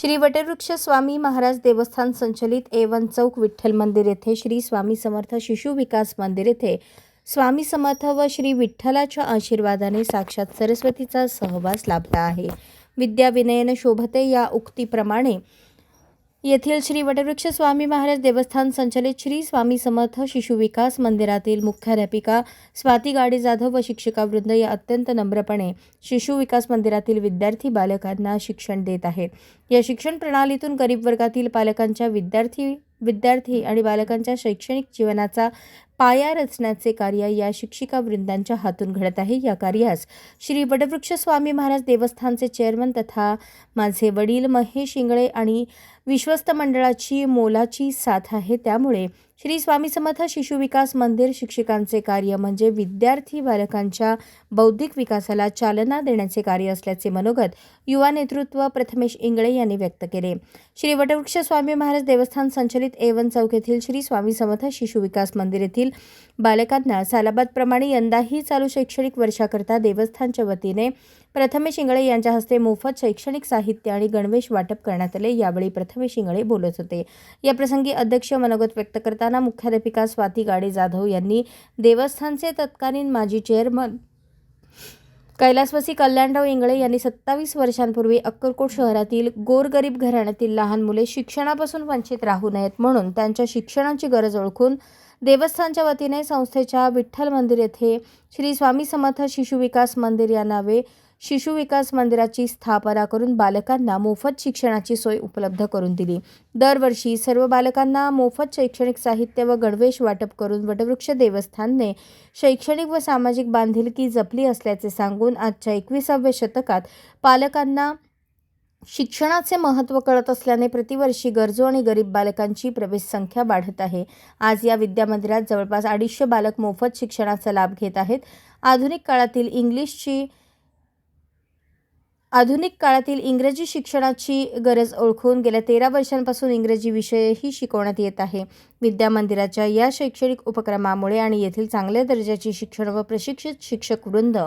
श्री वटवृक्ष स्वामी महाराज देवस्थान संचलित एवन चौक विठ्ठल मंदिर येथे श्री स्वामी समर्थ शिशु विकास मंदिर येथे स्वामी समर्थ व श्री विठ्ठलाच्या आशीर्वादाने साक्षात सरस्वतीचा सहवास लाभला आहे. विद्या विनयन शोभते या उक्तीप्रमाणे येथील श्री वटवृक्ष स्वामी महाराज देवस्थान संचलित श्री स्वामी समर्थ शिशु विकास मंदिरातील मुख्याध्यापिका स्वाती गाडे जाधव व शिक्षिकावृंद या अत्यंत नम्रपणे शिशु विकास मंदिरातील विद्यार्थी बालकांना शिक्षण देत आहेत या शिक्षण प्रणालीतून गरीब वर्गातील पालकांच्या विद्यार्थी विद्यार्थी आणि बालकांच्या शैक्षणिक जीवनाचा पाया रचण्याचे कार्य या शिक्षिका वृंदांच्या हातून घडत आहे. या कार्यास श्री वटवृक्ष स्वामी महाराज देवस्थानचे चेअरमन तथा माझे वडील महेश इंगळे आणि विश्वस्त मंडळाची मोलाची साथ आहे. त्यामुळे श्री स्वामी समर्थ शिशु विकास मंदिर शिक्षिकांचे कार्य म्हणजे विद्यार्थी बालकांच्या बौद्धिक विकासाला चालना देण्याचे कार्य असल्याचे मनोगत युवा नेतृत्व प्रथमेश इंगळे यांनी व्यक्त केले. श्री वटवृक्ष स्वामी महाराज देवस्थान संचलित एवन चौक येथील श्री स्वामी समर्थ शिशु विकास मंदिर येथील बालकांना सालाबादप्रमाणे यंदाही चालू शैक्षणिक वर्षाकरता देवस्थानच्या वतीने प्रथमेश इंगळे यांच्या हस्ते मोफत शैक्षणिक साहित्य आणि गणवेश वाटप करण्यात आले. यावेळी प्रथमेश इंगळे बोलत होते. या प्रसंगी अध्यक्ष मनोगत व्यक्त करताना मुख्याध्यापिका स्वाती गाडे जाधव यांनी देवस्थानचे तत्कालीन माजी चेअरमन कैलासवासी कल्याणराव इंगळे यांनी सत्तावीस वर्षांपूर्वी अक्कलकोट शहरातील गोरगरीब घराण्यातील लहान मुले शिक्षणापासून वंचित राहू नयेत म्हणून त्यांच्या शिक्षणाची गरज ओळखून देवस्थानच्या वतीने संस्थेच्या विठ्ठल मंदिर येथे श्री स्वामी समर्थ शिशु विकास मंदिर या नावे शिशु विकास मंदिराची स्थापना करून बालकांना मोफत शिक्षणाची सोय उपलब्ध करून दिली. दरवर्षी सर्व बालकांना मोफत शैक्षणिक साहित्य व गणवेश वाटप करून वटवृक्ष देवस्थानने शैक्षणिक व सामाजिक बांधिलकी जपली असल्याचे सांगून आजच्या एकविसाव्या शतकात पालकांना शिक्षणाचे महत्त्व कळत असल्याने प्रतिवर्षी गरजू आणि गरीब बालकांची प्रवेश संख्या वाढत आहे. आज या विद्यामंदिरात जवळपास अडीचशे बालक मोफत शिक्षणाचा लाभ घेत आहेत. आधुनिक काळातील इंग्लिशची आधुनिक काळातील इंग्रजी शिक्षणाची गरज ओळखून गेल्या तेरा वर्षांपासून इंग्रजी विषयही शिकवण्यात येत आहे. विद्यामंदिराच्या या शैक्षणिक उपक्रमामुळे आणि येथील चांगल्या दर्जाची शिक्षण व प्रशिक्षित शिक्षक वृंद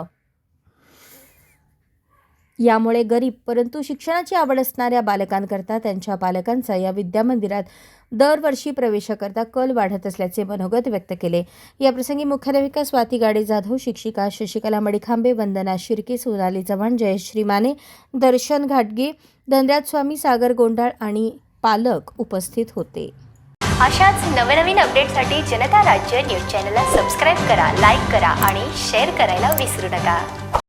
यामुळे गरीब परंतु शिक्षणाची आवड असणाऱ्या बालकांकरता त्यांच्या पालकांचा या विद्यामंदिरात दरवर्षी प्रवेशाकरता कल वाढत असल्याचे मनोगत व्यक्त केले. याप्रसंगी मुख्याध्यापिका स्वाती गाडे जाधव शिक्षिका शशिकला मडिखांबे वंदना शिर्के सोनाली चव्हाण जयश्री माने दर्शन घाटगे धनराज स्वामी सागर गोंडाळ आणि पालक उपस्थित होते. अशाच नवनवीन अपडेटसाठी जनता राज्य न्यूज चॅनलला सबस्क्राईब करा लाईक करा आणि शेअर करायला विसरू नका.